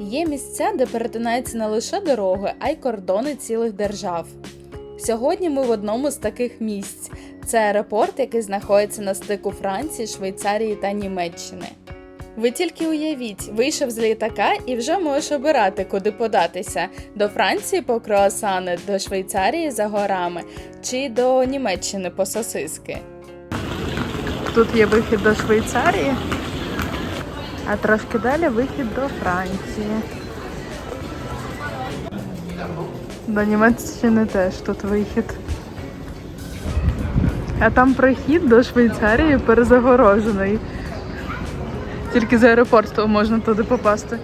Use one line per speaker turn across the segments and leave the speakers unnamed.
Є місця, де перетинаються не лише дороги, а й кордони цілих держав. Сьогодні ми в одному з таких місць. Це аеропорт, який знаходиться на стику Франції, Швейцарії та Німеччини. Ви тільки уявіть, вийшов з літака і вже можеш обирати, куди податися: до Франції по круасани, до Швейцарії за горами чи до Німеччини по сосиски. Тут є вихід до Швейцарії, а трошки далі вихід до Франції. До Німеччини теж тут вихід. А там прохід до Швейцарії перезагорожений. Тільки з аеропорту можна туди попасти.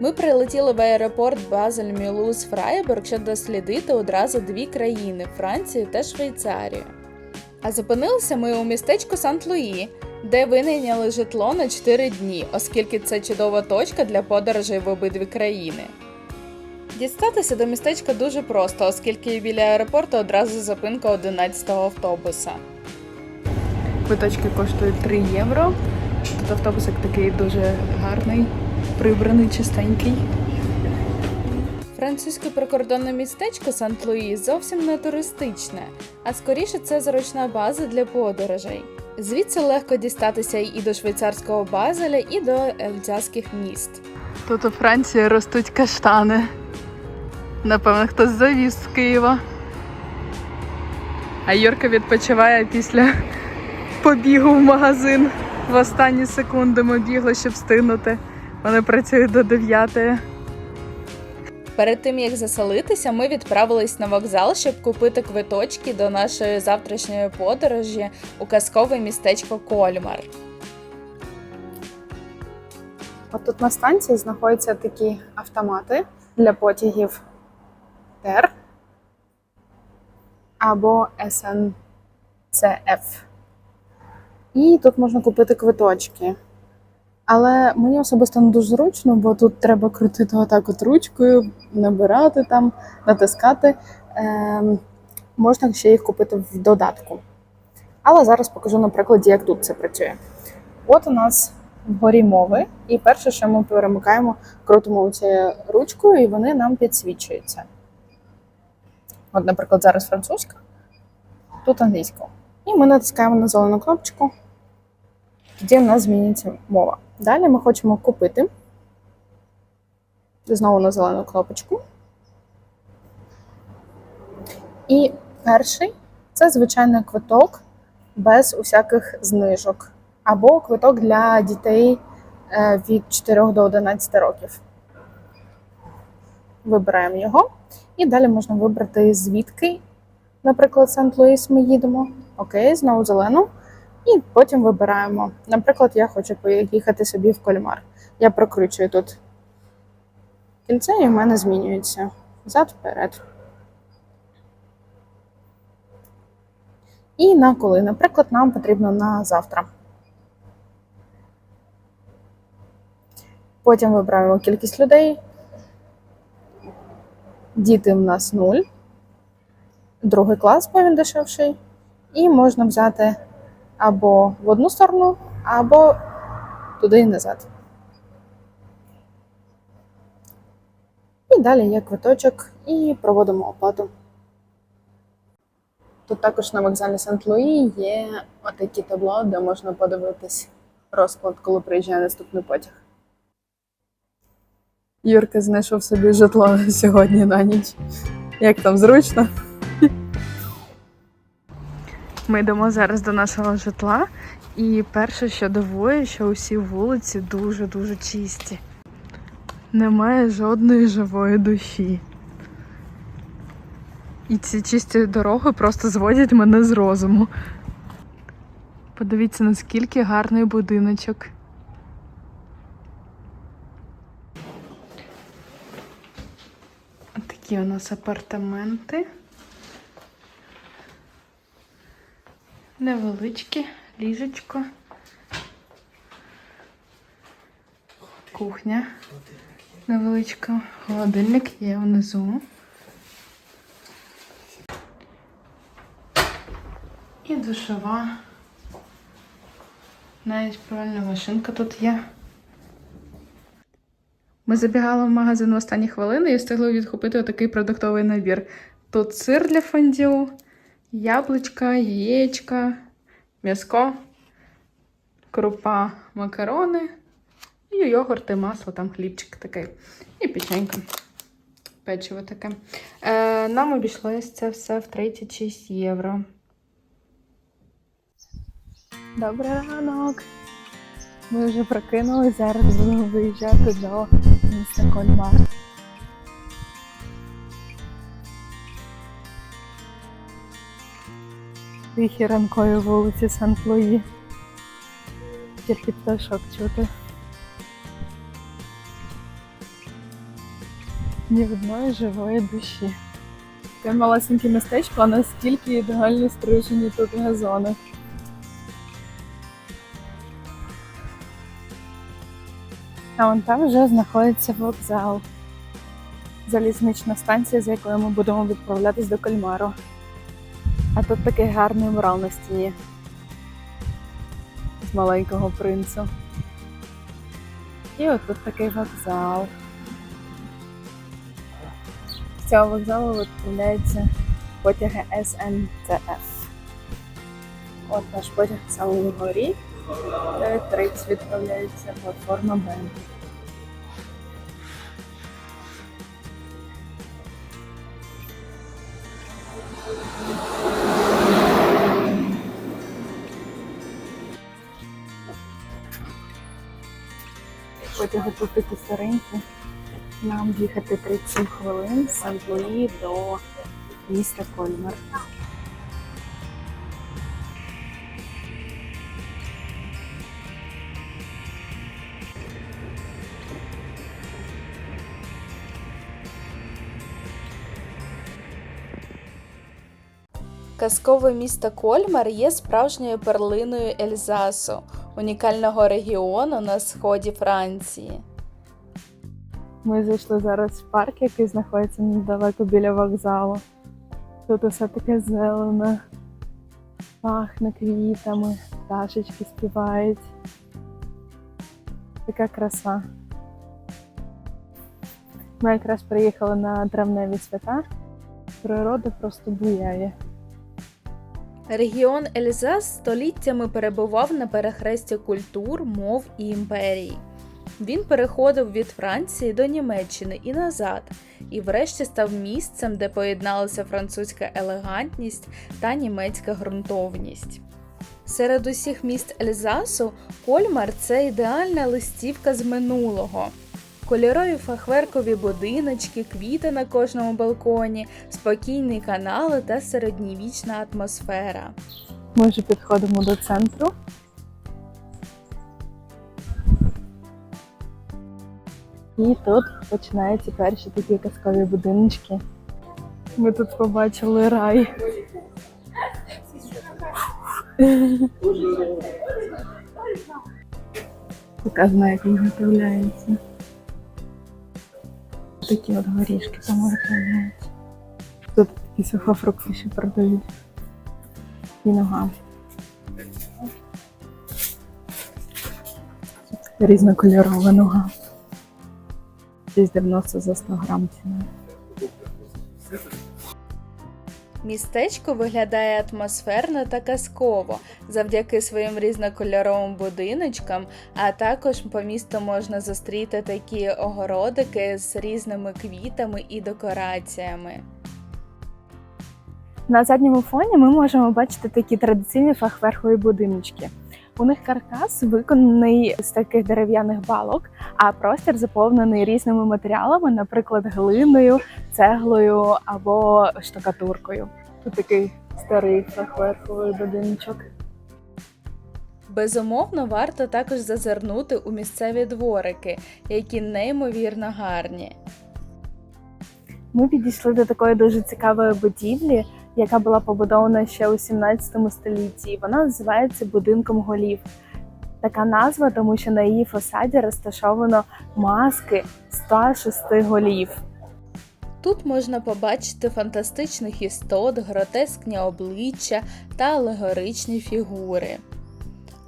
Ми прилетіли в аеропорт Базель Мюлуз Фрайбург, щоб дослідити одразу дві країни Францію та Швейцарію. А зупинилися ми у містечку Сант-Луї, де винайняли житло на 4 дні, оскільки це чудова точка для подорожей в обидві країни. Дістатися до містечка дуже просто, оскільки біля аеропорту одразу зупинка 11-го автобуса. Квиточки коштують 3 євро. Тут автобусик такий дуже гарний, прибраний, чистенький. Французьке прикордонне містечко Сант-Луї зовсім не туристичне, а скоріше це зручна база для подорожей. Звідси легко дістатися і до швейцарського базеля, і до ельзаських міст. Тут у Франції ростуть каштани. Напевно, хтось завіз з Києва. А Юрка відпочиває після побігу в магазин. В останні секунди ми бігли, щоб встигнути. Вони працюють до 9. Перед тим як заселитися, ми відправились на вокзал, щоб купити квиточки до нашої завтрашньої подорожі у казкове містечко Кольмар.
От тут на станції знаходяться такі автомати для потягів ТЕР або СНЦФ. І тут можна купити квиточки. Але мені особисто не дуже зручно, бо тут треба крутити отак от ручкою, набирати там, натискати. Ем, можна ще їх купити в додатку. Але зараз покажу на прикладі, як тут це працює. От у нас вгорі мови, і перше, що ми перемикаємо, крутимо цією ручкою, і вони нам підсвічуються. От, наприклад, зараз французька, тут англійська. І ми натискаємо на зелену кнопочку, тоді в нас зміниться мова. Далі ми хочемо купити. Знову на зелену кнопочку. І перший це звичайний квиток без усяких знижок. Або квиток для дітей е, від 4 до 11 років. Вибираємо його. І далі можна вибрати звідки, наприклад, Сент-Луїс ми їдемо. Окей, знову зелену. І потім вибираємо. Наприклад, я хочу поїхати собі в кольмар. Я прокручую тут кільце, і в мене змінюється взад вперед. І на коли, наприклад, нам потрібно на завтра. Потім вибираємо кількість людей. Діти в нас 0. Другий клас, бо він дешевший. І можна взяти або в одну сторону, або туди і назад. І далі є квиточок і проводимо оплату. Тут також на вокзалі Сент-Луї є отакі табло, де можна подивитись розклад, коли приїжджає наступний потяг. Юрка знайшов собі житло сьогодні на ніч. Як там зручно?
Ми йдемо зараз до нашого житла, і перше, що дивує, що усі вулиці дуже-дуже чисті. Немає жодної живої душі. І ці чисті дороги просто зводять мене з розуму. Подивіться, наскільки гарний будиночок. Такі у нас апартаменти. Невеличке ліжечко. Кухня. Невеличка. Холодильник є внизу. І душова. Навіть пральна машинка тут є. Ми забігали в магазин в останні хвилини і встигли відкупити отакий продуктовий набір. Тут сир для фондю, яблучка, яєчка, м'яско, крупа, макарони і йогурт і масло, там хлібчик такий. І печенька. Печиво таке. Е, нам обійшлося це все в 36 євро.
Добрий ранок. Ми вже прокинули, зараз будемо виїжджати до міста Кольмар. Тихі ранкові вулиці Сан-Луї. Тільки пташок чути. Ні одної живої душі. Таке малесеньке містечко, а наскільки ідеально стрижені тут газони. А вон там вже знаходиться вокзал. Залізнична станція, з якої ми будемо відправлятись до Кальмару. А тут такий гарний мурал на стіні з маленького принцу. І от тут такий вокзал. З цього вокзалу відправляються потяги СНЦФ. От наш потяг саме вгорі. 9.30 відправляється платформа Б. Потяги такі старенькі. Нам їхати 37 хвилин з Сан-Луї до міста Кольмар.
Казкове місто Кольмар є справжньою перлиною Ельзасу, унікального регіону на сході Франції.
Ми зайшли зараз в парк, який знаходиться недалеко біля вокзалу. Тут усе таке зелене, пахне квітами, пташечки співають. Така краса. Ми якраз приїхали на травневі свята. Природа просто буяє.
Регіон Ельзас століттями перебував на перехресті культур, мов і імперій. Він переходив від Франції до Німеччини і назад, і врешті став місцем, де поєдналися французька елегантність та німецька ґрунтовність. Серед усіх міст Ельзасу Кольмар це ідеальна листівка з минулого. Кольорові фахверкові будиночки, квіти на кожному балконі, спокійні канали та середньовічна атмосфера.
Ми вже підходимо до центру. І тут починаються перші такі казкові будиночки. Ми тут побачили рай. Показано, як він виготовляється. Такі от горішки виготовляються. Тут такі сухофрукти ще продають. І нога. Різнокольорова нога. Десь 90 за 100 грам ціна.
Містечко виглядає атмосферно та казково завдяки своїм різнокольоровим будиночкам, а також по місту можна зустріти такі огородики з різними квітами і декораціями.
На задньому фоні ми можемо бачити такі традиційні фахверхові будиночки. У них каркас виконаний з таких дерев'яних балок, а простір заповнений різними матеріалами, наприклад, глиною, цеглою або штукатуркою. Тут такий старий фахверховий будиночок.
Безумовно, варто також зазирнути у місцеві дворики, які неймовірно гарні.
Ми підійшли до такої дуже цікавої будівлі, яка була побудована ще у 17 столітті. Вона називається будинком голів. Така назва, тому що на її фасаді розташовано маски 106 голів.
Тут можна побачити фантастичних істот, гротескні обличчя та алегоричні фігури.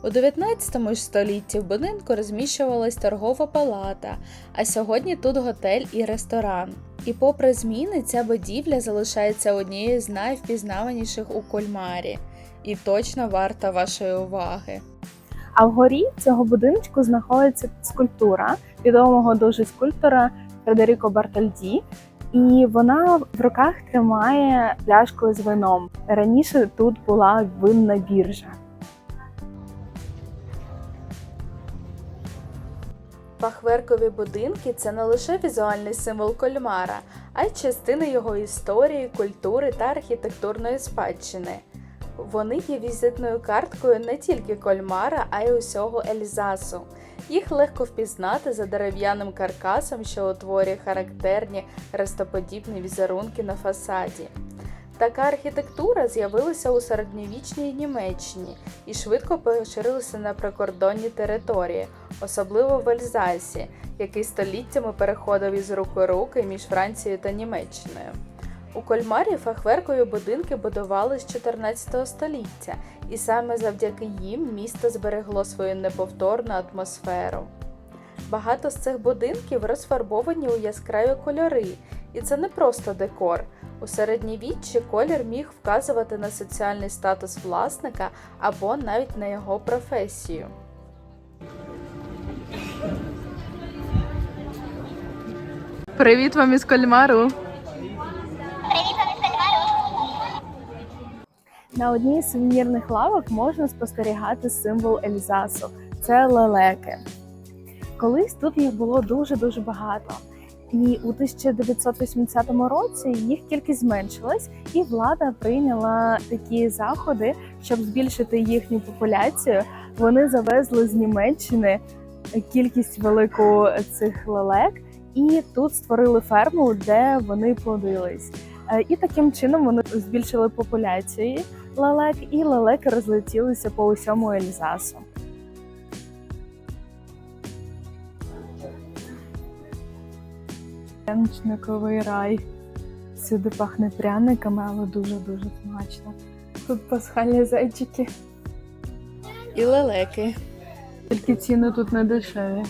У 19 столітті в будинку розміщувалась торгова палата, а сьогодні тут готель і ресторан. І попри зміни, ця будівля залишається однією з найвпізнаваніших у Кольмарі і точно варта вашої уваги.
А вгорі цього будиночку знаходиться скульптура відомого дуже скульптора Фредеріко Бартольді. І вона в руках тримає пляшку з вином. Раніше тут була винна біржа.
Фахверкові будинки це не лише візуальний символ Кольмара, а й частина його історії, культури та архітектурної спадщини. Вони є візитною карткою не тільки Кольмара, а й усього Ельзасу. Їх легко впізнати за дерев'яним каркасом, що утворює характерні рестоподібні візерунки на фасаді. Така архітектура з'явилася у середньовічній Німеччині і швидко поширилася на прикордонні території, особливо в Ельзасі, який століттями переходив із рук у руки між Францією та Німеччиною. У Кольмарі фахверкові будинки будували з 14 століття, і саме завдяки їм місто зберегло свою неповторну атмосферу. Багато з цих будинків розфарбовані у яскраві кольори, і це не просто декор. У середньовіччі колір міг вказувати на соціальний статус власника або навіть на його професію. Привіт вам із Кольмару!
На одній з сувенірних лавок можна спостерігати символ Ельзасу це лелеки. Колись тут їх було дуже дуже багато. І у 1980 році їх кількість зменшилась, і влада прийняла такі заходи, щоб збільшити їхню популяцію. Вони завезли з Німеччини кількість велику цих лелек, і тут створили ферму, де вони плодились. Е, І таким чином вони збільшили популяцію лелек, і лелеки розлетілися по усьому Ельзасу. Пряничниковий рай. Сюди пахне пряниками, але дуже-дуже смачно. Тут пасхальні зайчики.
І лелеки.
Тільки ціни тут не дешеві.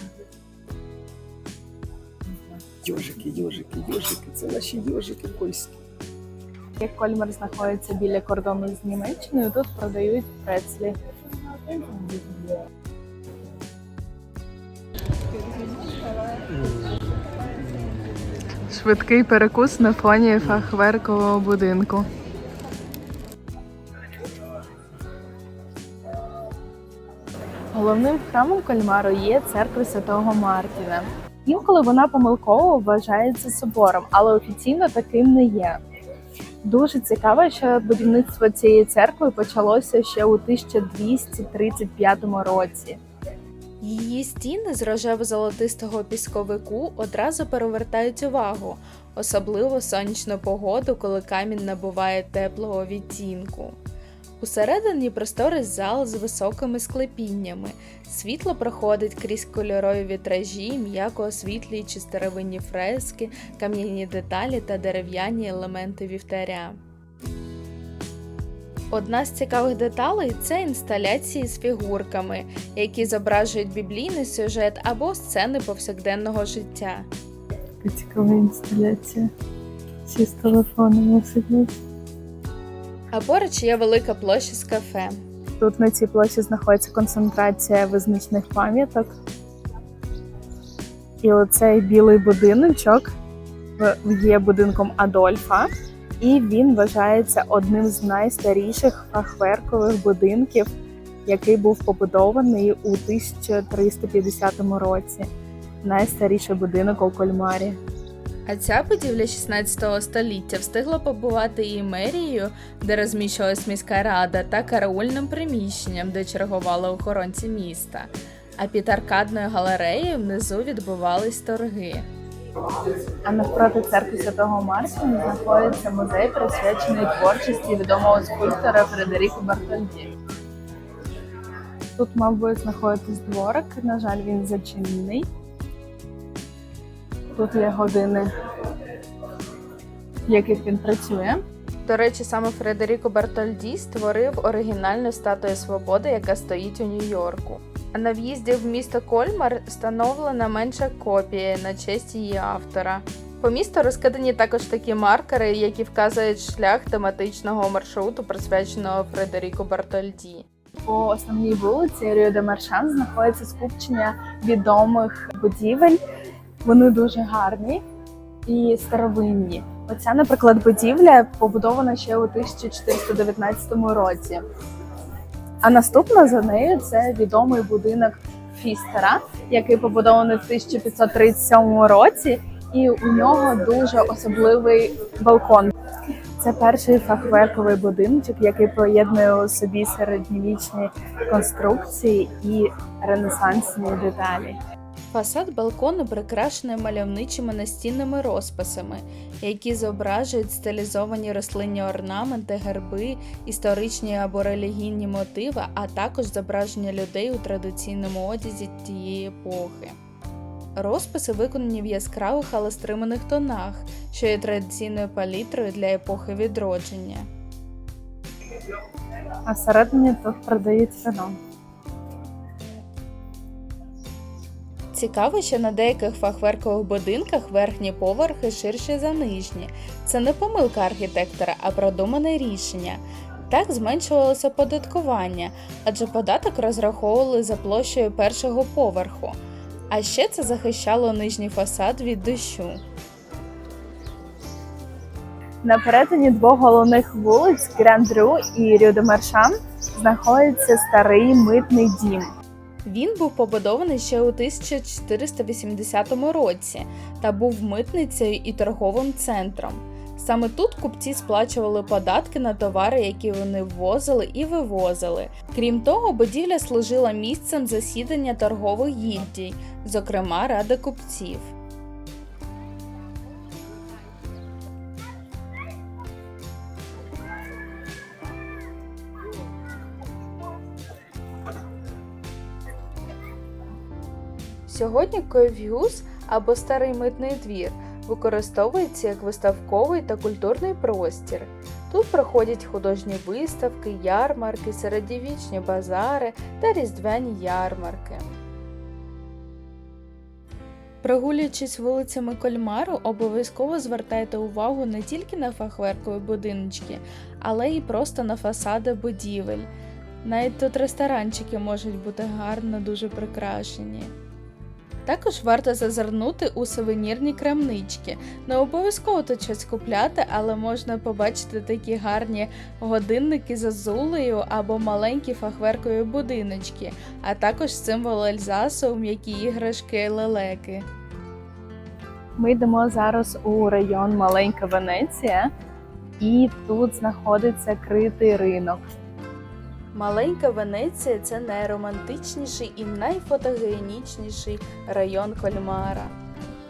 Йожики, йожики, йожики, це наші йожики польські.
Як Кольмар знаходиться біля кордону з Німеччиною, тут продають прецлі.
Швидкий перекус на фоні фахверкового будинку.
Головним храмом Кальмару є церква Святого Мартіна. Інколи вона помилково вважається собором, але офіційно таким не є. Дуже цікаво, що будівництво цієї церкви почалося ще у 1235 році.
Її стіни з рожево-золотистого пісковику одразу перевертають увагу, особливо сонячну погоду, коли камінь набуває теплого відтінку. Усередині просторий зал з високими склепіннями. Світло проходить крізь кольорові вітражі, м'яко освітлюючи старовинні фрески, кам'яні деталі та дерев'яні елементи вівтаря. Одна з цікавих деталей це інсталяції з фігурками, які зображують біблійний сюжет або сцени повсякденного життя.
Така цікава інсталяція. Всі з телефонами сидять.
А поруч є велика площа з кафе.
Тут на цій площі знаходиться концентрація визначних пам'яток. І оцей білий будиночок є будинком Адольфа, і він вважається одним з найстаріших фахверкових будинків, який був побудований у 1350 році. Найстаріший будинок у Кольмарі.
А ця будівля 16 століття встигла побувати і мерією, де розміщувалась міська рада, та караульним приміщенням, де чергували охоронці міста. А під аркадною галереєю внизу відбувались торги.
А навпроти церкви Святого Марсіна знаходиться музей, присвячений творчості відомого скульптора Фредеріко Бартольді. Тут би знаходитись дворик, на жаль, він зачинений. Тут є години, в яких він працює.
До речі, саме Фредеріко Бертольді створив оригінальну статую свободи, яка стоїть у Нью-Йорку. А на в'їзді в місто Кольмар встановлена менша копія на честь її автора. По місту розкидані також такі маркери, які вказують шлях тематичного маршруту, присвяченого Фредеріку Бартольді.
По основній вулиці Ріо де Маршан знаходиться скупчення відомих будівель. Вони дуже гарні і старовинні. Оця, наприклад, будівля побудована ще у 1419 році. А наступна за нею це відомий будинок Фістера, який побудований в 1537 році, і у нього дуже особливий балкон. Це перший фахверковий будиночок, який поєднує у собі середньовічні конструкції і ренесансні деталі.
Фасад балкону прикрашений мальовничими настінними розписами, які зображують стилізовані рослинні орнаменти, герби, історичні або релігійні мотиви, а також зображення людей у традиційному одязі тієї епохи. Розписи виконані в яскравих, але стриманих тонах, що є традиційною палітрою для епохи відродження.
А всередині тут продають вино.
Цікаво, що на деяких фахверкових будинках верхні поверхи ширші за нижні. Це не помилка архітектора, а продумане рішення. Так зменшувалося податкування, адже податок розраховували за площею першого поверху. А ще це захищало нижній фасад від дощу.
На перетині двох головних вулиць Гранд-Рю і Маршан знаходиться старий митний дім.
Він був побудований ще у 1480 році та був митницею і торговим центром. Саме тут купці сплачували податки на товари, які вони ввозили і вивозили. Крім того, будівля служила місцем засідання торгових гільдій, зокрема Ради купців. Сьогодні Койв'юз або старий митний двір використовується як виставковий та культурний простір. Тут проходять художні виставки, ярмарки, середньовічні базари та різдвяні ярмарки. Прогулюючись вулицями Кольмару, обов'язково звертайте увагу не тільки на фахверкові будиночки, але й просто на фасади будівель. Навіть тут ресторанчики можуть бути гарно дуже прикрашені. Також варто зазирнути у сувенірні крамнички. Не обов'язково тут щось купляти, але можна побачити такі гарні годинники з азулею або маленькі фахверкові будиночки, а також символ Ельзасу, м'які іграшки лелеки.
Ми йдемо зараз у район Маленька Венеція, і тут знаходиться критий ринок.
Маленька Венеція це найромантичніший і найфотогенічніший район Кольмара.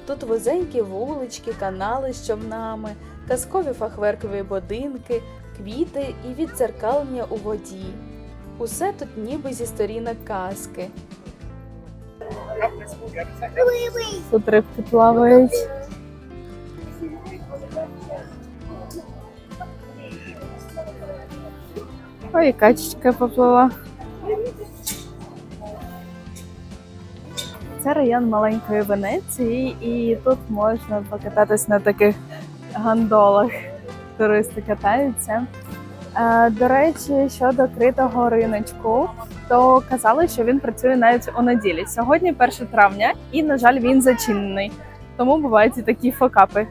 Тут вузенькі вулички, канали з човнами, казкові фахверкові будинки, квіти і віддзеркалення у воді. Усе тут ніби зі сторінок казки.
Тут рибки плавають. Ой, качечка поплила. Це район маленької Венеції, і тут можна покататись на таких гандолах. Туристи катаються. Е, До речі, щодо критого риночку, то казали, що він працює навіть у неділі. Сьогодні 1 травня, і, на жаль, він зачинений. Тому бувають і такі фокапи.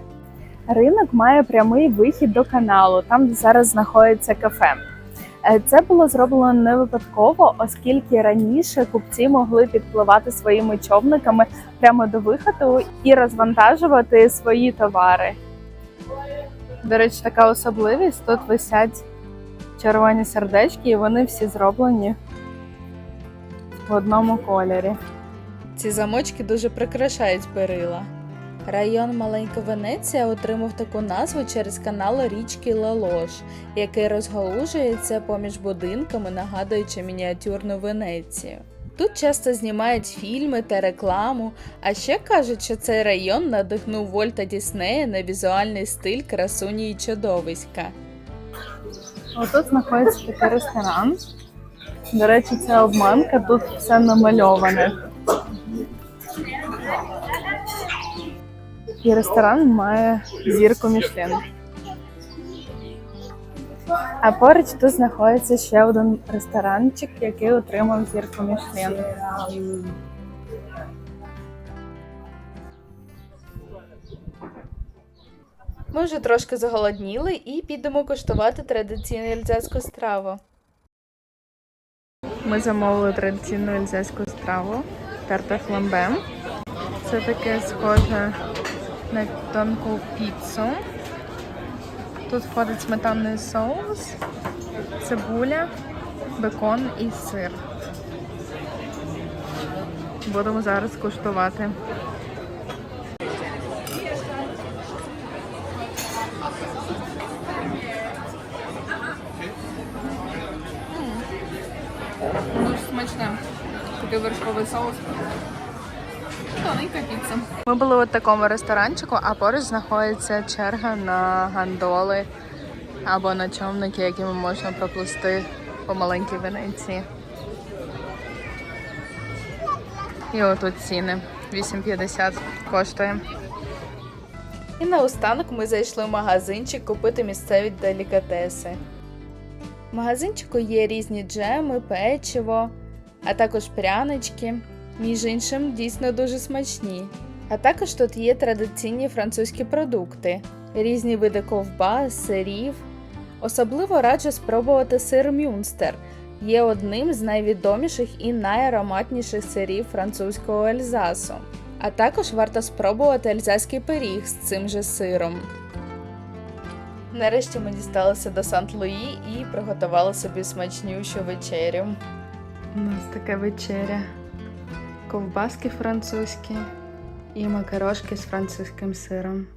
Ринок має прямий вихід до каналу, там де зараз знаходиться кафе. Е, Це було зроблено не випадково, оскільки раніше купці могли підпливати своїми човниками прямо до виходу і розвантажувати свої товари. До речі, така особливість тут висять червоні сердечки, і вони всі зроблені в одному кольорі.
Ці замочки дуже прикрашають перила. Район Маленька Венеція отримав таку назву через канал річки Лалош, який розгалужується поміж будинками, нагадуючи мініатюрну Венецію. Тут часто знімають фільми та рекламу, а ще кажуть, що цей район надихнув Вольта Діснея на візуальний стиль красуні і чудовиська.
Отут знаходиться такий ресторан. До речі, це обманка, тут все намальоване. І ресторан має зірку Мішлен. А поруч тут знаходиться ще один ресторанчик, який отримав зірку Мішлен.
Ми вже трошки заголодніли і підемо куштувати традиційну ельзаску страву. Ми замовили традиційну ельзаску страву тарта фламбе. Це таке схоже на тонку піцу. Тут входить сметанний соус, цибуля, бекон і сир. Будемо зараз куштувати. Дуже смачне. Такий вершковий соус. Тоненька піца. Ми були у такому ресторанчику, а поруч знаходиться черга на гандоли або на човники, якими можна проплисти по маленькій Венеції. І отут ціни. 8,50 коштує. І наостанок ми зайшли в магазинчик купити місцеві делікатеси. В магазинчику є різні джеми, печиво, а також прянички. Між іншим, дійсно дуже смачні. А також тут є традиційні французькі продукти, різні види ковбас, сирів. Особливо раджу спробувати сир Мюнстер. Є одним з найвідоміших і найароматніших сирів французького Ельзасу. А також варто спробувати ельзаський пиріг з цим же сиром. Нарешті ми дісталися до Сант-Луї і приготували собі смачнющу вечерю. У нас така вечеря. Ковбаски французькі і макарошки з французьким сиром.